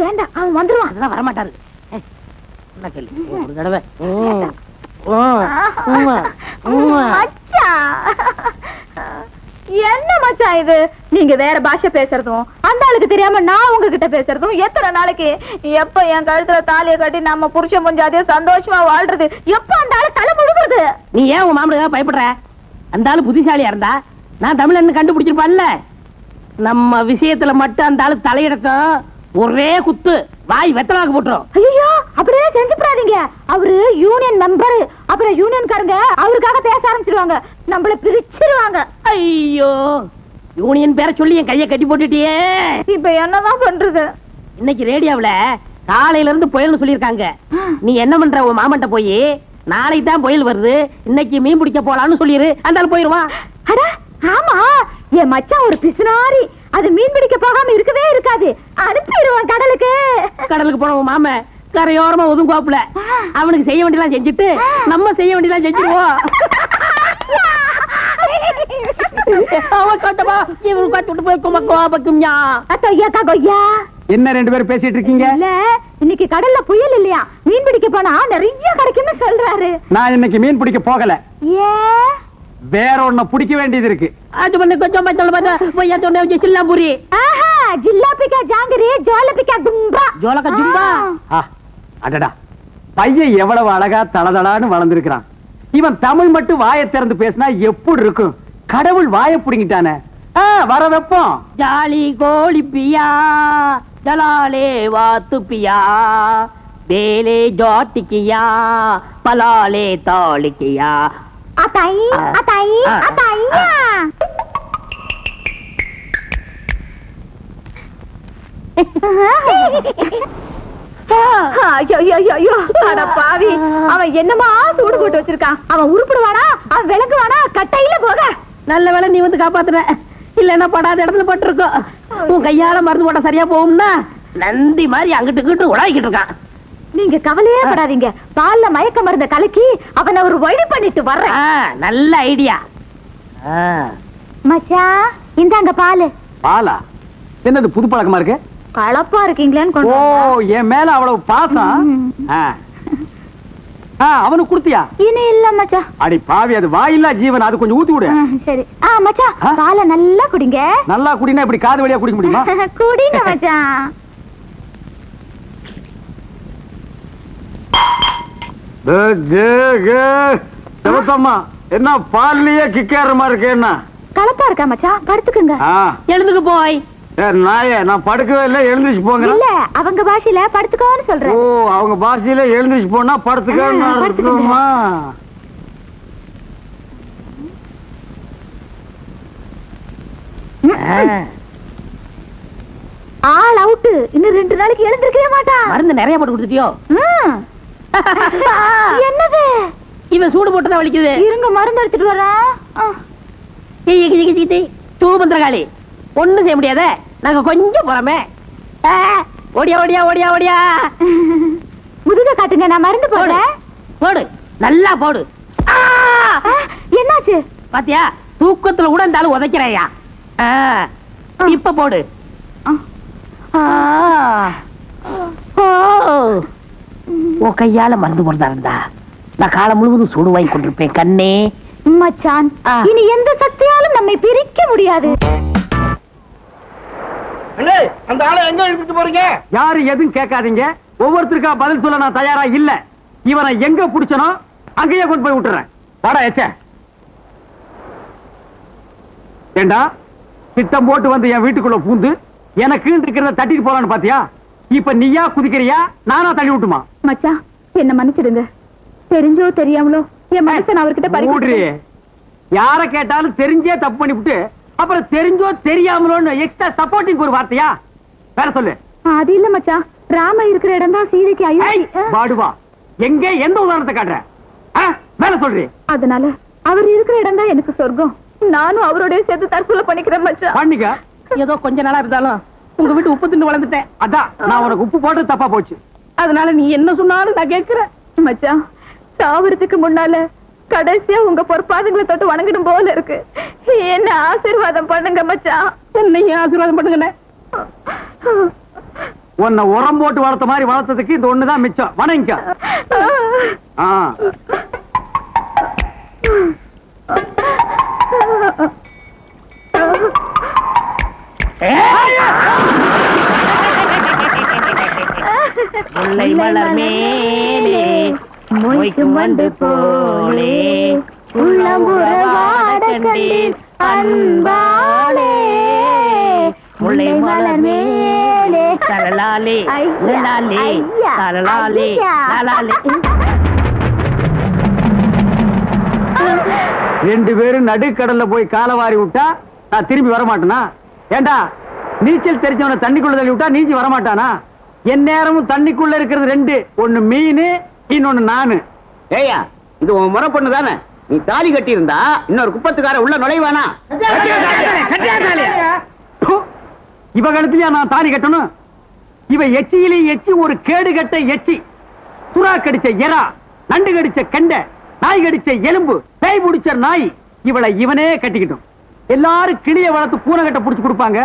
வேண்டாம் அவன் வந்துருவான். அதெல்லாம் வரமாட்டாரு. என்ன கேள்வி? ஒரு தடவை. என்ன மச்சான் இது? நீங்க வேற பாஷை பேசுறதும் அந்த ஆளுக்கு தெரியாம நான் உங்ககிட்ட பேசுறதும் எத்தனை நாளைக்கு எப்ப என் கழுத்துல தாலியை கட்டி நம்ம புருஷன் முஞ்சாதே சந்தோஷமா வாழ்றது எப்ப அந்த ஆளு தலை முழுகுறது? நீ ஏன் உன் மாமனுக்காக பயப்படுற? அந்த ஆளு புத்திசாலியா இருந்தா? நான் தமிழன் கண்டுபிடிச்சிருப்பான்ல. நம்ம விஷயத்துல மட்டும் அந்த ஆளு தலையிடக்கும் ஒரே குத்து. வாய் வெத்தலாக்கு போட்டுரும். ஐயோ அப்படியே செஞ்சுப்படாதீங்க. அவரு யூனியன் மெம்பர் அப்புறம் யூனியன்காரங்க அவருக்காக பேச ஆரம்பிச்சிருவாங்க. நம்மள பிரிச்சிருவாங்க. ஐயோ யூனியன் பேரை சொல்லி என் கையை கட்டி போட்டுட்டியே. இப்ப என்னதான் பண்றது? இன்னைக்கு ரேடியோவுல காலையில இருந்து புயல்னு சொல்லியிருக்காங்க. நீ என்ன பண்ற? உன் மாமன்ட்ட போய் நாளைக்கு தான் புயல் வருது. இன்னைக்கு மீன் பிடிக்க போலாம்னு சொல்லிரு. அந்த ஆள் போயிருவான் அட ஆமா. என் மச்சான் ஒரு பிசுனாரி. அது மீன் பிடிக்க போகாம இருக்கவே இருக்காது. அனுப்பிடுவான் கடலுக்கு. கடலுக்கு போன மாமன் கரையோரமா ஒதுங்குவாப்புல அவனுக்கு செய்ய வேண்டியலாம் செஞ்சுட்டு நம்ம செய்ய வேண்டியலாம் செஞ்சுருவோம். என்ன ரெண்டு பேரும் பேசிட்டு இருக்கீங்க? இன்னைக்கு கடல்ல புயல் இல்லையா? மீன் பிடிக்க போனா நிறைய கிடைக்கும்னு சொல்றாரு. நான் இன்னைக்கு மீன் பிடிக்க போகல. ஏ? வேற ஒண்ண பிடிக்க வேண்டியது இருக்கு. அது பண்ணு கொஞ்சம் பச்சல பார்த்தா பொய்யா சொன்ன வச்சு சில்லாம்புரி ஆஹா ஜில்லாபிக்கா ஜாங்கிரி ஜோலபிக்கா தும்பா. ஜோலக்க ஜும்பா ஆ, அடடா. பையன் எவ்வளவு அழகா தளதளான்னு வளர்ந்திருக்கிறான். இவன் தமிழ் மட்டும் வாயை திறந்து பேசினா எப்படி இருக்கும்? கடவுள் வாயை புடிங்கிட்டானே. ஆ, வர வைப்போம். ஜாலி கோழி பியா ஜலாலே வாத்து பியா பேலே ஜாட்டிக்கியா பலாலே தாளிக்கியா அத்தாயி ஆ. அத்தாயி ஆ. அத்தாயியா ஐயோ ஐயோ ஐயோ, ஐயோ அட பாவி. அவன் என்னமா சூடு போட்டு வச்சிருக்கான்? அவன் உருப்பிடுவானா? அவன் விளக்குவானா கட்டையில போக. நல்ல வேளை நீ வந்து காப்பாத்துற இல்லன்னா படாத இடத்துல பட்டிருக்கோம். உன் கையால மருந்து போட்டா சரியா போகும்னா நந்தி மாதிரி அங்கிட்டு இங்கிட்டு உலாவிக்கிட்டு இருக்கான். நீங்க கவலையே படாதீங்க. பால்ல மயக்க மருந்த கலக்கி அவனை ஒரு வழி பண்ணிட்டு வர்றேன். ஆ, நல்ல ஐடியா. மச்சான் இந்தாங்க பாலு. பாலா? என்னது புது பழக்கமா இருக்கு? கலப்பா இருக்கீங்களேன்னு ஓ. என் மேல அவ்வளவு பாசம் அவனுக்கு கொடுத்தியா? இனி இல்ல மச்சான் அடி பாவி அது வாயில்லா ஜீவன் அது கொஞ்சம் ஊத்தி விடு. சரி. ஆ மச்சான் ஆ? பாலை நல்லா குடிங்க. நல்லா குடினா இப்படி காது வழியா குடிக்க முடியுமா? குடிங்க மச்சான் செவத்தம்மா என்ன பால்லயே கிக்கேற மாதிரி இருக்கு என்ன? கலப்பா இருக்கா மச்சான் படுத்துக்குங்க. எழுந்துக்கு போய். ஏ, நாயே நான் படுக்கவே இல்லை எழுந்துச்சு போங்க இல்ல அவங்க பாஷையில படுத்துக்கோன்னு ஓ சொல்றேன் அவங்க பாஷையில எழுந்துச்சு போனா படுத்துக்கன்னு. இருக்குமா ஆள் அவுட்டு. இன்னும் ரெண்டு நாளைக்கு எழுந்திருக்கவே மாட்டான். மருந்து நிறைய போட்டு கொடுத்துட்டியோ? ம். என்னது? இவன் சூடு போட்டுதான் வலிக்குது? இருங்க மருந்து எடுத்துட்டு வரேன். ஆ. தூபந்திரகாளி ஒண்ணும் செய்ய முடியாத. நாங்க கொஞ்சம் போறோமே. ஓடியா ஓடியா ஓடியா ஓடியா. முதுக காட்டுங்க நான் மருந்து போடு. போடு. நல்லா போடு. என்னாச்சு? பாத்தியா? தூக்கத்துல கூட இந்த ஆளு உதைக்கிறையா. இப்ப போடு. ஆ. உன் கையால மருந்து போடுறதா இருந்தா? நான் காலம் முழுவதும் சூடு வாங்கி கொண்டிருப்பேன் கண்ணே. மச்சான். இனி எந்த சக்தியாலும் நம்மை பிரிக்க முடியாது. அந்த ஆளை எங்க இழுத்துட்டு போறீங்க? யாரு எதுவும் கேட்காதீங்க. ஒவ்வொருத்தருக்கா பதில் சொல்ல நான் தயாரா இல்ல. இவனை எங்க புடிச்சனோ அங்கேயே கொண்டு போய் விட்டுறேன். வாடா எச்ச. ஏண்டா திட்டம் போட்டு வந்து என் வீட்டுக்குள்ள பூந்து எனக்கு இருக்கிறத தட்டிட்டு போலான்னு பாத்தியா? இப்ப நீயா குதிக்கிறியா? நானா தள்ளி விட்டுமா? மச்சான் என்ன மன்னிச்சிடுங்க. தெரிஞ்சோ தெரியாமலோ என் மனசை நான் அவர்கிட்ட மூடுறி. பறி யார கேட்டாலும் தெரிஞ்சே தப்பு பண்ணிவிட்டு அப்புறம் தெரிஞ்சோ தெரியாமலோன்னு எக்ஸ்ட்ரா சப்போர்ட்டிங் ஒரு வார்த்தையா? வேற சொல்லு. அது இல்ல மச்சான் ராம இருக்கிற இடம் தான் சீதைக்கு அயோத்தி. பாடுவா எங்க எந்த உதாரணத்தை காட்டுற? ஆ, வேற சொல்றி அதனால அவர் இருக்கிற இடம் தான் எனக்கு சொர்க்கம். நானும் அவரோடய சேர்த்து தற்கொலை பண்ணிக்கிறேன் மச்சான் பண்ணிக்க. ஏதோ கொஞ்ச நாளா இருந்தாலும் உங்க வீட்டு உப்பு தின்னு வளர்ந்துட்டேன். அதான் நான் உனக்கு உப்பு போட்டு தப்பா போச்சு. அதனால நீ என்ன சொன்னாலும் நான் கேட்கிறேன். மச்சான் சாவறதுக்கு முன்னால கடைசியா உங்க பொற்பாதங்களை தொட்டு வணங்கணும் போல இருக்கு. என்ன ஆசீர்வாதம் பண்ணுங்க மச்சான். என்னையும் ஆசீர்வாதம் பண்ணுங்கண்ணே. உன்னை உரம் போட்டு வளர்த்த மாதிரி வளர்த்ததுக்கு இது ஒண்ணுதான் மிச்சம். வணங்கிக்க. ஆ. முல்லை மலர் மேலே மொய்க்கும் வண்டு போலே உள்ளம் உறவாட கண்டேன் அன்பாலே முல்லை மலர் மேலே ரெண்டு பேரும் நடுக்கடல்ல போய் காலவாரி விட்டா நான் திரும்பி வர மாட்டேனா ஏண்டா? நீச்சல் தெரிஞ்சவனை தண்ணிக்குள்ள தள்ளி விட்டா நீஞ்சி வர மாட்டானா என் நேரமும் தண்ணிக்குள்ள இருக்கிறது ரெண்டு. ஒண்ணு மீன் இன்னொன்னு நானு. ஏய்யா இது உன் முறை பொண்ணு தானே? நீ தாலி கட்டி இருந்தா இன்னொரு குப்பத்துக்கார உள்ள நுழைவானா! இவ கழுத்திலயா நான் தாலி கட்டணும்? இவ எச்சியிலே எச்சி ஒரு கேடு கட்ட எச்சி. சுறா கடிச்ச எறா நண்டு கடிச்ச கெண்டை நாய் கடிச்ச எலும்பு பேய் புடிச்ச நாய். இவளை இவனே கட்டிக்கிட்டோம். எல்லாரும் கிளிய வளர்த்து பூனை கட்ட புடிச்சு கொடுப்பாங்க.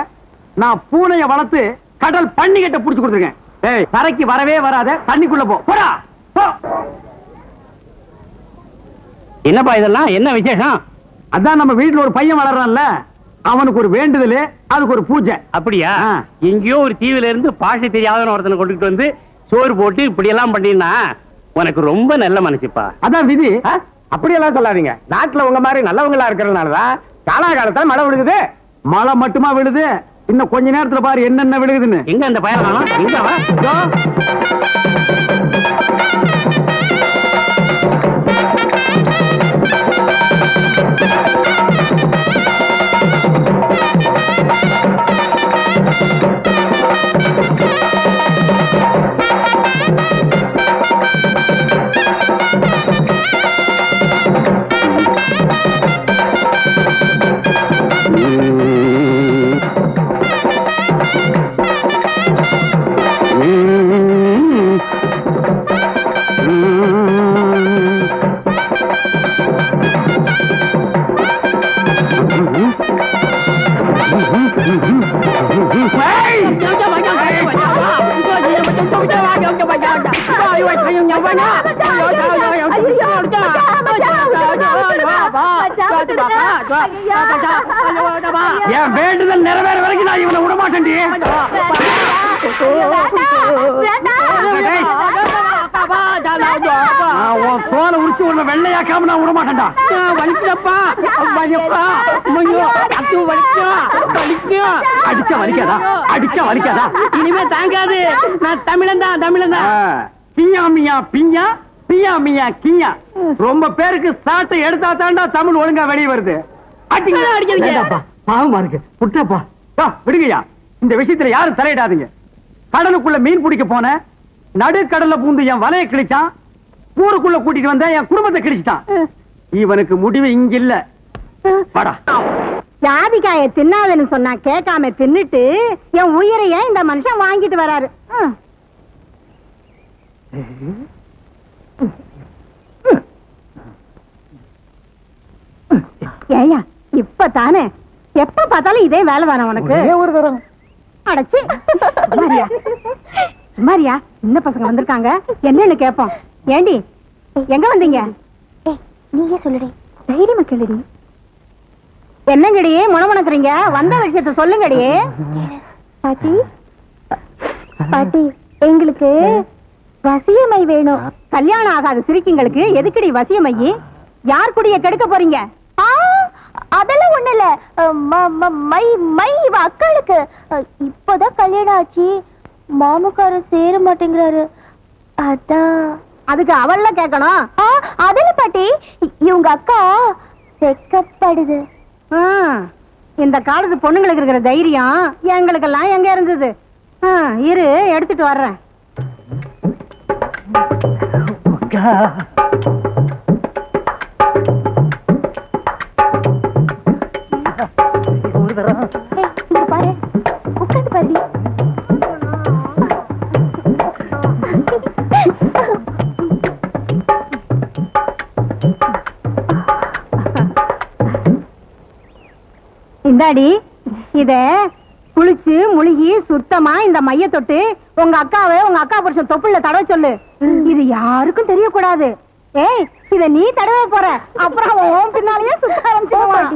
நான் பூனைய வளர்த்து கடல் பண்ணி கட்ட புடிச்சு கொடுத்துருக்கேன். ஏய் கரைக்கு வரவே வராத தண்ணிக்குள்ள போ. போடா. என்னப்பா இதெல்லாம்? என்ன விசேஷம்? அதான் நம்ம வீட்டுல ஒரு பையன் வளர்றான்ல. அவனுக்கு ஒரு வேண்டுதல் அதுக்கு ஒரு பூஜை. அப்படியா. எங்கேயோ ஒரு தீவுல இருந்து பாஷை தெரியாதவன ஒருத்தனை கொண்டுட்டு வந்து சோறு போட்டு இப்படி எல்லாம் பண்ணினா உனக்கு ரொம்ப நல்ல மனசுப்பா. அதான் விதி. அப்படியெல்லாம் சொல்லாதீங்க. நாட்டுல உங்க மாதிரி நல்லவங்களா இருக்கிறதுனாலதான் காலாகாலத்துல மழை விழுகுது. மழை மட்டுமா விழுது? இன்னும் கொஞ்ச நேரத்துல பாரு என்னென்ன விழுகுதுன்னு. எங்க அந்த பயணம் எங்க என் வேண்டுதல் நிறைவேற வரைக்கும் நான் இவனை விடமாட்டேன் உன் தோலை உரிச்சு உன்னை வெள்ளையாக்காம நான் விட மாட்டேன்டா வலிக்குதப்பா. வலிப்பா ஐயோ அத்து வலிக்கும் வலிக்கும் அடிச்சா வலிக்காதா? அடிச்சா வலிக்காதா? இனிமே தாங்காது. நான் தமிழன் தான் தமிழன் ஆ, தான் கியா மியா பியா பியா மியா கியா ரொம்ப பேருக்கு சாட்டை எடுத்தா தாண்டா தமிழ் ஒழுங்கா வெளியே வருது. அடிங்க. அடிக்காதீங்க. வேண்டாப்பா, பாவமா இருக்கு. விட்டப்பா யோ, விடுங்கய்யா. இந்த விஷயத்துல யாரும் தலையிடாதீங்க. கடலுக்குள்ள மீன் பிடிக்க போன நடுக்கடல்ல பூந்து என் வலைய கிழிச்சான். ஊருக்குள்ள கூட்டிட்டு வந்த என் குடும்பத்தை கிழிச்சிட்டான். இவனுக்கு முடிவு இங்க இல்ல ஜாதிக்காய தின்னாதன்னு சொன்னா கேட்காம தின்னுட்டு என் உயிரை ஏன் இந்த மனுஷன் வாங்கிட்டு வராரு? ம். ஏய்யா இப்பதானே? எப்ப பார்த்தாலும் இதே வேலை தானே உனக்கு அடச்சி. சுமாரியா இந்த பசங்க வந்திருக்காங்க. என்னன்னு கேப்போம். ஏண்டி எங்க வந்தீங்க? நீயே சொல்லுடி. தைரியமா கேளுடி. என்னங்கடி முணமுணக்குறீங்க? வந்த விஷயத்த சொல்லுங்கடி. பாட்டி பாட்டி எங்களுக்கு வசியமை வேணும். கல்யாணம் ஆகாத சிரிக்கிங்களுக்கு எதுக்குடி வசியமையி யார் குடிய கெடுக்க போறீங்க? அதெல்லாம் ஒண்ணு இல்ல. ம- ம- இவ அக்காளுக்கு. இப்போதான் கல்யாணம் ஆச்சு. மாமுக்காரர் சேர மாட்டேங்கிறாரு. அதான். அதுக்கு அவள்ல கேட்கணும். ஆ, அதில்ல பாட்டி. இவங்க அக்கா வெக்கப்படுது. ஆ, இந்த காலத்து பொண்ணுங்களுக்கு இருக்கிற தைரியம் எங்களுக்கெல்லாம் எங்க இருந்தது? ஆ, இரு எடுத்துட்டு வர்றேன். இந்தாடி இத குளிச்சு முழுகி சுத்தமா இந்த மைய தொட்டு உங்க அக்காவை உங்க அக்கா புருஷன் தொப்புள்ள தடவை சொல்லு. இது யாருக்கும் தெரியக்கூடாது. ஏய் இத நீ தடவை போற. அப்புறம் பின்னாலேயே சுத்த ஆரம்பிச்சிருவான்